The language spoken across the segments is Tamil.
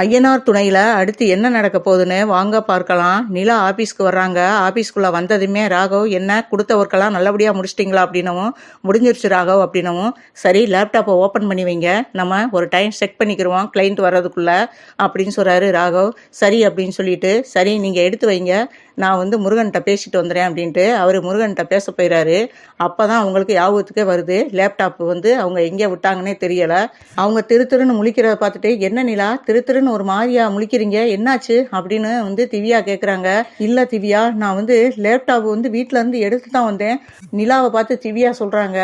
ஐயனார் துணையில் அடுத்து என்ன நடக்க போகுதுன்னு வாங்க பார்க்கலாம். நிலா ஆஃபீஸ்க்கு வர்றாங்க. ஆஃபீஸ்க்குள்ளே வந்ததுமே ராகவ் என்ன? கொடுத்த ஒர்க்கெல்லாம் நல்லபடியாக முடிச்சிட்டிங்களா? அப்படின்னவும் முடிஞ்சிருச்சு ராகவ் அப்படின்னவும் சரி லேப்டாப்பை ஓப்பன் பண்ணி வைங்க. நம்ம ஒரு டைம் செக் பண்ணிக்கிறோம் கிளைண்ட் வர்றதுக்குள்ளே அப்படின்னு சொல்கிறாரு ராகவ். சரி அப்படின்னு சொல்லிட்டு சரி நீங்கள் எடுத்து வைங்க. நான் வந்து முருகன்கிட்ட பேசிட்டு வந்துடுறேன் அப்படின்ட்டு அவர் முருகன்கிட்ட பேச போயிறாரு. அப்போ தான் அவங்களுக்கு ஞாபகத்துக்கே வருது. லேப்டாப் வந்து அவங்க எங்கே விட்டாங்கன்னே தெரியலை. அவங்க திரு திருன்னு முழிக்கிறத பார்த்துட்டு என்ன நிலா? திரு திருன்னு ஒரு மாதிரியா முழிக்கிறீங்க? என்னாச்சு? அப்படின்னு வந்து திவ்யா கேட்குறாங்க இல்லை திவ்யா நான் வந்து லேப்டாப் வந்து வீட்டில் இருந்து எடுத்து தான் வந்தேன். நிலாவை பார்த்து திவ்யா சொல்கிறாங்க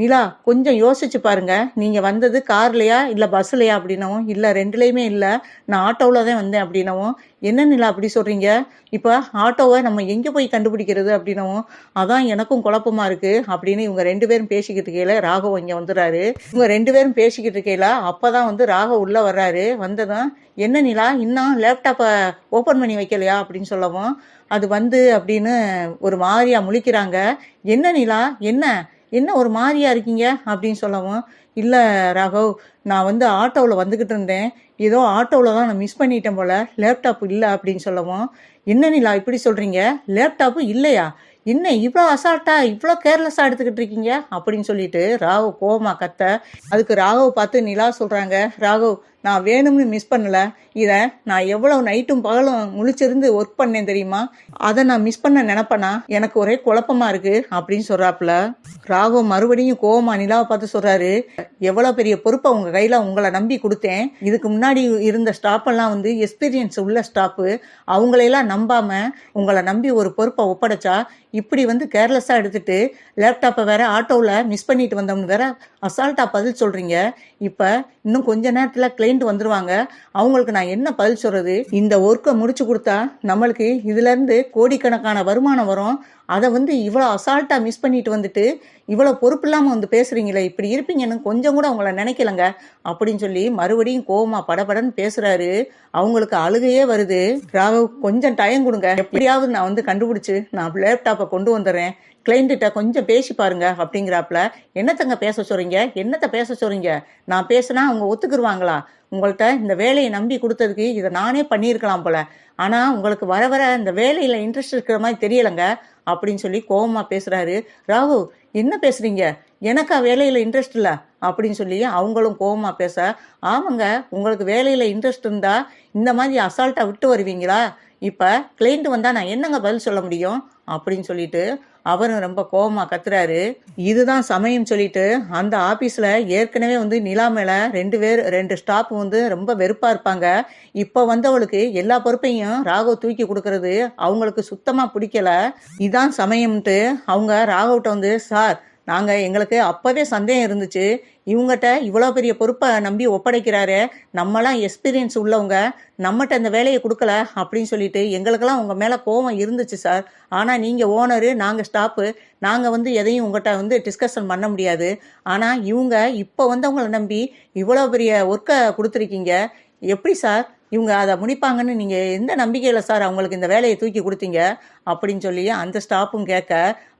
நிலா கொஞ்சம் யோசிச்சு பாருங்க. நீங்கள் வந்தது கார்லையா இல்லை பஸ்லையா அப்படின்னவும் இல்லை ரெண்டுலேயுமே இல்லை. நான் ஆட்டோவில் தான் வந்தேன் அப்படின்னவும். என்ன நிலா அப்படி சொல்கிறீங்க இப்போ ஆட்டோவை நம்ம எங்கே போய் கண்டுபிடிக்கிறது அப்படின்னவும் அதான் எனக்கும் குழப்பமாக இருக்குது அப்படின்னு இவங்க ரெண்டு பேரும் பேசிக்கிட்டு இருக்கையில ராகவ் இங்கே வந்துடுறாரு. இவங்க ரெண்டு பேரும் பேசிக்கிட்டு இருக்கேழா அப்போ தான் வந்து ராகவ் உள்ளே வர்றாரு. வந்ததும் என்ன நிலா இன்னும் லேப்டாப்பை ஓப்பன் பண்ணி வைக்கலையா அப்படின்னு சொல்லவும் அது வந்து அப்படின்னு ஒரு மாதிரியாக முழிக்கிறாங்க. என்ன நிலா என்ன? என்ன ஒரு மாதிரியா இருக்கீங்க? அப்படின்னு சொல்லவும் இல்லை ராகவ் நான் வந்து ஆட்டோவில் வந்துக்கிட்டு இருந்தேன். ஏதோ ஆட்டோவில் தான் நான் மிஸ் பண்ணிட்டேன் போல. லேப்டாப் இல்லை. அப்படின்னு சொல்லவும் என்ன நிலா இப்படி சொல்கிறீங்க லேப்டாப்பு இல்லையா? என்ன இவ்வளோ அசால்ட்டா இவ்வளோ கேர்லெஸ்ஸாக எடுத்துக்கிட்டு இருக்கீங்க? அப்படின்னு சொல்லிட்டு ராகவ் கோவமா கத்த அதுக்கு ராகவ் பார்த்து நிலா சொல்கிறாங்க ராகவ் நான் வேணும்னு மிஸ் பண்ணல. இதை நான் எவ்வளோ நைட்டும் பகலும் முழிச்சிருந்து ஒர்க் பண்ணேன் தெரியுமா? அதை நான் மிஸ் பண்ண நினப்பனா? எனக்கு ஒரே குழப்பமா இருக்கு அப்படின்னு சொல்கிறாப்புல ராகவ் மறுபடியும் கோவமா நிலாவை பார்த்து சொல்றாரு எவ்வளோ பெரிய பொறுப்பை உங்கள் கையில் உங்களை நம்பி கொடுத்தேன். இதுக்கு முன்னாடி இருந்த ஸ்டாப்பெல்லாம் வந்து எக்ஸ்பீரியன்ஸ் உள்ள ஸ்டாப்பு அவங்களையெல்லாம் நம்பாமல் உங்களை நம்பி ஒரு பொறுப்பை ஒப்படைச்சா இப்படி வந்து கேர்லெஸ்ஸாக எடுத்துகிட்டு லேப்டாப்பை வேற ஆட்டோவில் மிஸ் பண்ணிட்டு வந்தோம்னு வேற அசால்ட்டாக பதில் சொல்கிறீங்க இப்போ இன்னும் கொஞ்ச நேரத்தில் கிளைண்ட் வந்துருவாங்க. அவங்களுக்கு நான் என்ன பதில் சொல்கிறது இந்த ஒர்க்கை முடிச்சு கொடுத்தா நம்மளுக்கு இதுலேருந்து கோடிக்கணக்கான வருமானம் வரும். அதை வந்து இவ்வளோ அசால்ட்டாக மிஸ் பண்ணிட்டு வந்துட்டு இவ்வளோ பொறுப்பு இல்லாமல் வந்து பேசுகிறீங்களே இப்படி இருப்பீங்கன்னு கொஞ்சம் கூட அவங்கள நினைக்கலங்க. அப்படின்னு சொல்லி மறுபடியும் கோவமா படபடன்னு பேசுகிறாரு அவங்களுக்கு அழுகையே வருது. ராகவ் கொஞ்சம் டைம் கொடுங்க. எப்படியாவது நான் வந்து கண்டுபிடிச்சு நான் லேப்டாப்பை கொண்டு வந்துடுறேன். கிளைண்ட்டிட்ட கொஞ்சம் பேசி பாருங்க அப்படிங்கிறாப்புல. என்னத்தங்க பேச சொல்றீங்க? என்னத்த பேச சொல்றீங்க? நான் பேசினா அவங்க ஒத்துக்குருவாங்களா? உங்கள்கிட்ட இந்த வேலையை நம்பி கொடுத்ததுக்கு இதை நானே பண்ணியிருக்கலாம் போல. ஆனால் உங்களுக்கு வர வர இந்த வேலையில் இன்ட்ரெஸ்ட் இருக்கிற மாதிரி தெரியலைங்க அப்படின்னு சொல்லி கோபமாக பேசுகிறாரு ராகு என்ன பேசுறீங்க? எனக்கா வேலையில் இன்ட்ரெஸ்ட் இல்லை? அப்படின்னு சொல்லி அவங்களும் கோபமாக பேச ஆமாங்க உங்களுக்கு வேலையில் இன்ட்ரெஸ்ட் இருந்தால் இந்த மாதிரி அசால்ட்டாக விட்டு வருவீங்களா? இப்போ கிளைண்ட் வந்தால் நான் என்னங்க பதில் சொல்ல முடியும்? அப்படின்னு சொல்லிட்டு அவரும் ரொம்ப கோவமா கத்துறாரு. இதுதான் சமயம் சொல்லிட்டு அந்த ஆபீஸ்ல ஏற்கனவே வந்து நிலா மேல ரெண்டு பேர் ரெண்டு ஸ்டாப் வந்து ரொம்ப வெறுப்பா இருப்பாங்க. இப்ப வந்தவளுக்கு எல்லா பொறுப்பையும் ராகவ் தூக்கி கொடுக்கறது அவங்களுக்கு சுத்தமா பிடிக்கல. இதான் சமயம்ட்டு அவங்க ராகவ்ட்ட வந்து சார் நாங்கள் எங்களுக்கு அப்போவே சந்தேகம் இருந்துச்சு. இவங்ககிட்ட இவ்வளோ பெரிய பொறுப்பை நம்பி ஒப்படைக்கிறாரு நம்மலாம் எக்ஸ்பீரியன்ஸ் உள்ளவங்க நம்மகிட்ட இந்த வேலையை கொடுக்கல அப்படின்னு சொல்லிட்டு எங்களுக்கெல்லாம் உங்கள் மேலே கோபம் இருந்துச்சு சார். ஆனால் நீங்கள் ஓனரு நாங்கள் ஸ்டாப்பு நாங்கள் வந்து எதையும் உங்கள்கிட்ட வந்து டிஸ்கஷன் பண்ண முடியாது. ஆனால் இவங்க இப்போ வந்தவங்களை நம்பி இவ்வளோ பெரிய ஒர்க்கை கொடுத்துருக்கீங்க. எப்படி சார்? இவங்க அதை முடிப்பாங்கன்னு நீங்கள் எந்த நம்பிக்கையில் சார் அவங்களுக்கு இந்த வேலையை தூக்கி கொடுத்தீங்க அப்படின்னு சொல்லி அந்த ஸ்டாஃபும் கேட்க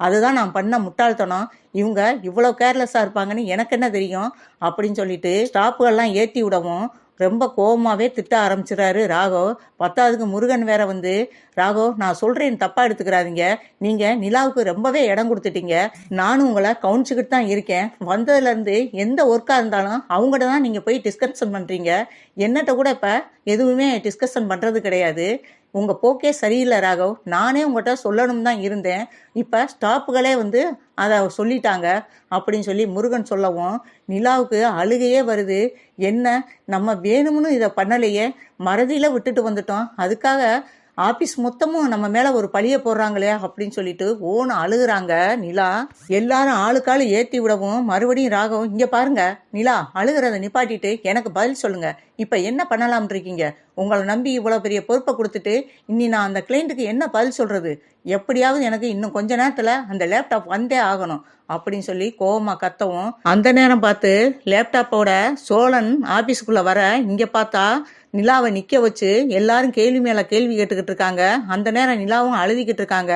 அதுதான் நான் பண்ண முட்டாள்தனம். இவங்க இவ்வளோ கேர்லெஸ்ஸாக இருப்பாங்கன்னு எனக்கு என்ன தெரியும்? அப்படின்னு சொல்லிட்டு ஸ்டாப்புகள்லாம் ஏற்றி விடவும் ரொம்ப கோபமாகவே திட்ட ஆரம்பிச்சிடறாரு ராகவ். பத்தாவதுக்கு முருகன் வேற வந்து ராகவ் நான் சொல்கிறேன் தப்பாக எடுத்துக்கிறாதீங்க. நீங்கள் நிலாவுக்கு ரொம்பவே இடம் கொடுத்துட்டீங்க. நானும் உங்களை கவனிச்சுக்கிட்டு தான் இருக்கேன். வந்ததுலேருந்து எந்த ஒர்க்காக இருந்தாலும் அவங்ககிட்ட தான் நீங்கள் போய் டிஸ்கஷன் பண்ணுறீங்க என்னட்ட கூட இப்போ எதுவுமே டிஸ்கஷன் பண்ணுறது கிடையாது. உங்கள் போக்கே சரியில்லை ராகவ். நானே உங்கள்கிட்ட சொல்லணும் தான் இருந்தேன். இப்போ ஸ்டாப்புகளே வந்து அதை சொல்லிட்டாங்க அப்படின்னு சொல்லி முருகன் சொல்லவும் நிலாவுக்கு அழுகையே வருது. என்ன நம்ம வேணும்னு இதை பண்ணலையே. மறதியில் விட்டுட்டு வந்துட்டோம். அதுக்காக ஆபீஸ் மொத்தமும் நம்ம மேல ஒரு பழிய போடுறாங்களே அப்படின்னு சொல்லிட்டு ஓன அழுகுறாங்க. நிலா எல்லாரும் ஆளுக்காளு ஏத்தி விடவும் மறுபடியும் ராகவும் இங்க பாருங்க நிலா அழுகிறத நிப்பாட்டிட்டு எனக்கு பதில் சொல்லுங்க. இப்ப என்ன பண்ணலாம் இருக்கீங்க? உங்களை நம்பி இவ்வளவு பெரிய பொறுப்பை கொடுத்துட்டு இனி நான் அந்த கிளைண்ட்டுக்கு என்ன பதில் சொல்றது? எப்படியாவது எனக்கு இன்னும் கொஞ்ச நேரத்துல அந்த லேப்டாப் வந்தே ஆகணும் அப்படின்னு சொல்லி கோவமாக கத்தவும் அந்த நேரம் பார்த்து லேப்டாப்போட சோழன் ஆபீஸ்க்குள்ள வர இங்க பார்த்தா நிலாவை நிற்க வச்சு எல்லாரும் கேள்வி மேலே கேள்வி கேட்டுக்கிட்டு இருக்காங்க. அந்த நேரம் நிலாவும் அழுதிக்கிட்டு இருக்காங்க.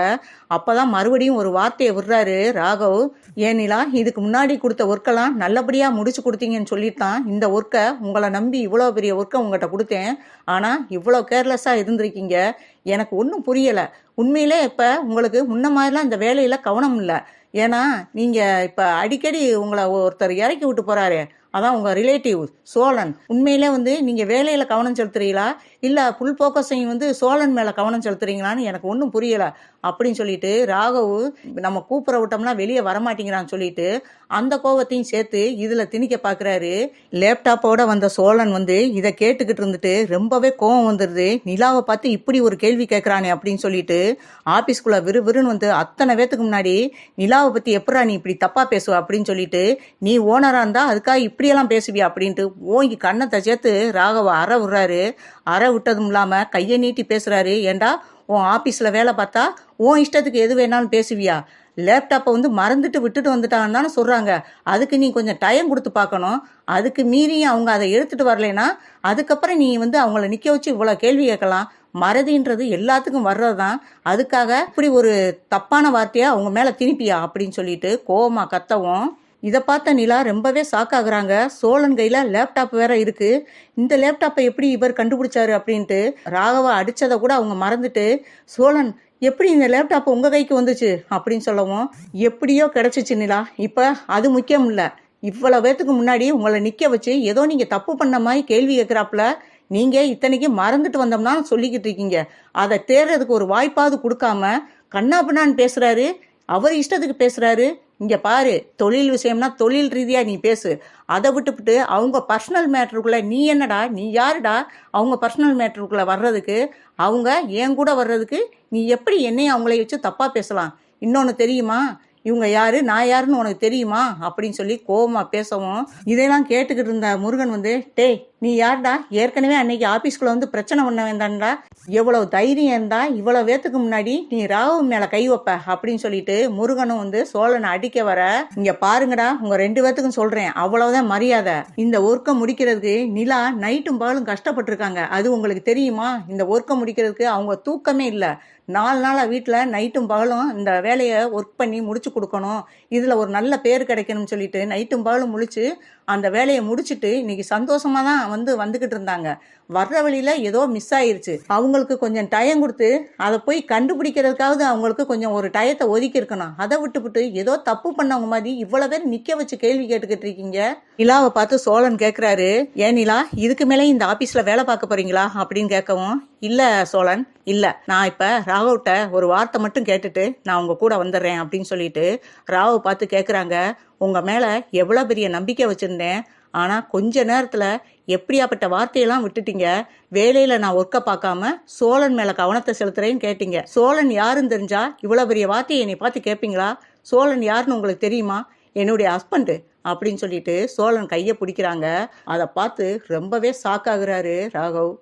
அப்போ தான் மறுபடியும் ஒரு வார்த்தையை விடுறாரு ராகவ். ஏன் நிலா இதுக்கு முன்னாடி கொடுத்த ஒர்க்கெல்லாம் நல்லபடியாக முடிச்சு கொடுத்தீங்கன்னு சொல்லித்தான் இந்த ஒர்க்கை உங்களை நம்பி இவ்வளோ பெரிய ஒர்க்கை உங்கள்கிட்ட கொடுத்தேன். ஆனால் இவ்வளோ கேர்லெஸ்ஸாக இருந்திருக்கீங்க. எனக்கு ஒன்றும் புரியலை. உண்மையிலே இப்போ உங்களுக்கு முன்ன மாதிரிலாம் இந்த வேலையில் கவனம் இல்லை. ஏன்னா நீங்கள் இப்போ அடிக்கடி உங்களை ஒருத்தர் இறக்கி விட்டு போகிறாரு அதான் உங்கள் ரிலேட்டிவ் சோழன். உண்மையிலே வந்து நீங்கள் வேலையில் கவனம் செலுத்துறீங்களா? இல்லை புல் போக்கஸையும் வந்து சோழன் மேலே கவனம் செலுத்துறீங்களான்னு எனக்கு ஒன்றும் புரியலை. அப்படின்னு சொல்லிட்டு ராகவ் நம்ம கூப்பிட விட்டோம்னா வெளியே வரமாட்டேங்கிறான்னு சொல்லிட்டு அந்த கோவத்தையும் சேர்த்து இதில் திணிக்க பார்க்குறாரு லேப்டாப்போட வந்த சோழன் வந்து இதை கேட்டுக்கிட்டு இருந்துட்டு ரொம்பவே கோவம் வந்துடுது நிலாவை பார்த்து இப்படி ஒரு கேள்வி கேட்குறானே அப்படின்னு சொல்லிட்டு ஆஃபீஸ்க்குள்ளே விறுவிறுன்னு வந்து அத்தனை பேத்துக்கு முன்னாடி நிலாவை பற்றி எப்படா நீ இப்படி தப்பாக பேசுவ? அப்படின்னு சொல்லிட்டு நீ ஓனராக இருந்தால் அதுக்காக இப்படியெல்லாம் பேசுவியா அப்படின்ட்டு ஓங்கி கண்ணத்தை சேர்த்து ராகவா அற விடுறாரு. அற விட்டதும் இல்லாமல் கையை நீட்டி பேசுகிறாரு ஏண்டா உன் ஆஃபீஸில் வேலை பார்த்தா உன் இஷ்டத்துக்கு எது வேணாலும் பேசுவியா? லேப்டாப்பை வந்து மறந்துட்டு விட்டுட்டு வந்துட்டாங்கன்னு தானே சொல்கிறாங்க அதுக்கு நீ கொஞ்சம் டைம் கொடுத்து பார்க்கணும். அதுக்கு மீறியும் அவங்க அதை எடுத்துகிட்டு வரலைன்னா அதுக்கப்புறம் நீ வந்து அவங்கள நிற்க வச்சு இவ்வளோ கேள்வி கேட்கலாம். மறதின்றது எல்லாத்துக்கும் வர்றது தான் அதுக்காக இப்படி ஒரு தப்பான வார்த்தையை அவங்க மேலே திருப்பியா அப்படின்னு சொல்லிட்டு கோவமாக கத்தவும் இதை பார்த்த நிலா ரொம்பவே சாக்காகிறாங்க சோழன் கையில் லேப்டாப் வேற இருக்கு. இந்த லேப்டாப்பை எப்படி இவர் கண்டுபிடிச்சாரு அப்படின்ட்டு ராகவா அடித்ததை கூட அவங்க மறந்துட்டு சோழன் எப்படி இந்த லேப்டாப் உங்கள் கைக்கு வந்துச்சு? அப்படின்னு சொல்லவும் எப்படியோ கிடச்சிச்சு நிலா. இப்போ அது முக்கியம் இல்லை. இவ்வளோ பேத்துக்கு முன்னாடி உங்களை நிற்க வச்சு ஏதோ நீங்கள் தப்பு பண்ண மாதிரி கேள்வி கேட்குறாப்புல நீங்கள் இத்தனைக்கு மறந்துட்டு வந்தோம்னா சொல்லிக்கிட்டு இருக்கீங்க. அதை தேடுறதுக்கு ஒரு வாய்ப்பாவது கொடுக்காம கண்ணாபின்னான்னு பேசுகிறாரு அவர் இஷ்டத்துக்கு பேசுகிறாரு இங்கே பாரு தொழில் விஷயம்னா தொழில் ரீதியாக நீ பேசு. அதை விட்டுவிட்டு அவங்க பர்சனல் மேட்ருக்குள்ளே நீ என்னடா நீ யாருடா அவங்க பர்சனல் மேட்ருக்குள்ளே வர்றதுக்கு? அவங்க என் கூட வர்றதுக்கு? நீ எப்படி என்னையும் அவங்கள வச்சு தப்பாக பேசலாம்? இன்னொன்று தெரியுமா? இவங்க யாரு நான் யாருன்னு உனக்கு தெரியுமா? அப்படின்னு சொல்லி கோவமா பேசவும். இதெல்லாம் கேட்டுக்கிட்டு இருந்த முருகன் வந்து டேய் நீ யார்டா? ஏற்கனவே அன்னைக்கு ஆபீஸ்க்குள்ள வந்து பிரச்சனை பண்ண வேண்டாம்டா எவ்வளவு தைரியம் இருந்தா இவ்வளவு வேத்துக்கு முன்னாடி நீ ராகு மேல கை வைப்ப அப்படின்னு சொல்லிட்டு முருகனும் வந்து சோழனை அடிக்க வர இங்க பாருங்கடா உங்க ரெண்டு பேத்துக்கும் சொல்றேன். அவ்வளவுதான் மரியாதை. இந்த ஒர்க்கை முடிக்கிறதுக்கு நிலா நைட்டும் பகலும் கஷ்டப்பட்டிருக்காங்க. அது உங்களுக்கு தெரியுமா? இந்த ஒர்க்கை முடிக்கிறதுக்கு அவங்க தூக்கமே இல்லை. நாலு நாளாக வீட்டில் நைட்டும் பகலும் இந்த வேலையை ஒர்க் பண்ணி முடிச்சு கொடுக்கணும். இதில் ஒரு நல்ல பேர் கிடைக்கணும்னு சொல்லிட்டு நைட்டும் பகலும் முடிச்சு அந்த வேலையை முடிச்சுட்டு இன்னைக்கு சந்தோஷமாக தான் வந்து வந்துக்கிட்டு இருந்தாங்க. வர்ற வழியில் ஏதோ மிஸ் ஆயிருச்சு. அவங்களுக்கு கொஞ்சம் டயம் கொடுத்து அதை போய் கண்டுபிடிக்கிறதுக்காவது அவங்களுக்கு கொஞ்சம் ஒரு டயத்தை ஒதுக்கி இருக்கணும் அதை விட்டுவிட்டு ஏதோ தப்பு பண்ணவங்க மாதிரி இவ்வளோ பேர் நிற்க வச்சு கேள்வி கேட்டுக்கிட்டு இருக்கீங்க. நிலாவை பார்த்து சோழன் கேட்குறாரு ஏன் நிலா இதுக்கு மேலே இந்த ஆஃபீஸில் வேலை பார்க்க போறீங்களா? அப்படின்னு கேட்கவும் இல்லை சோழன் இல்லை. நான் இப்போ ராகவ்கிட்ட ஒரு வார்த்தை மட்டும் கேட்டுட்டு நான் உங்கள் கூட வந்துடுறேன் அப்படின்னு சொல்லிட்டு ராவை பார்த்து கேட்குறாங்க உங்கள் மேலே எவ்வளோ பெரிய நம்பிக்கை வச்சுருந்தேன். ஆனால் கொஞ்ச நேரத்தில் எப்படியாப்பட்ட வார்த்தையெல்லாம் விட்டுட்டீங்க? வேலையில் நான் ஒர்க்கை பார்க்காம சோழன் மேலே கவனத்தை செலுத்துறேன்னு கேட்டீங்க. சோழன் யாருன்னு தெரிஞ்சா இவ்வளோ பெரிய வார்த்தையை என்னை பார்த்து கேட்பீங்களா சோழன் யாருன்னு உங்களுக்கு தெரியுமா? என்னுடைய ஹஸ்பண்டு அப்படின்னு சொல்லிட்டு சோழன் கையை பிடிக்கிறாங்க. அதை பார்த்து ரொம்பவே ஷாக் ஆகுறாரு ராகவ்.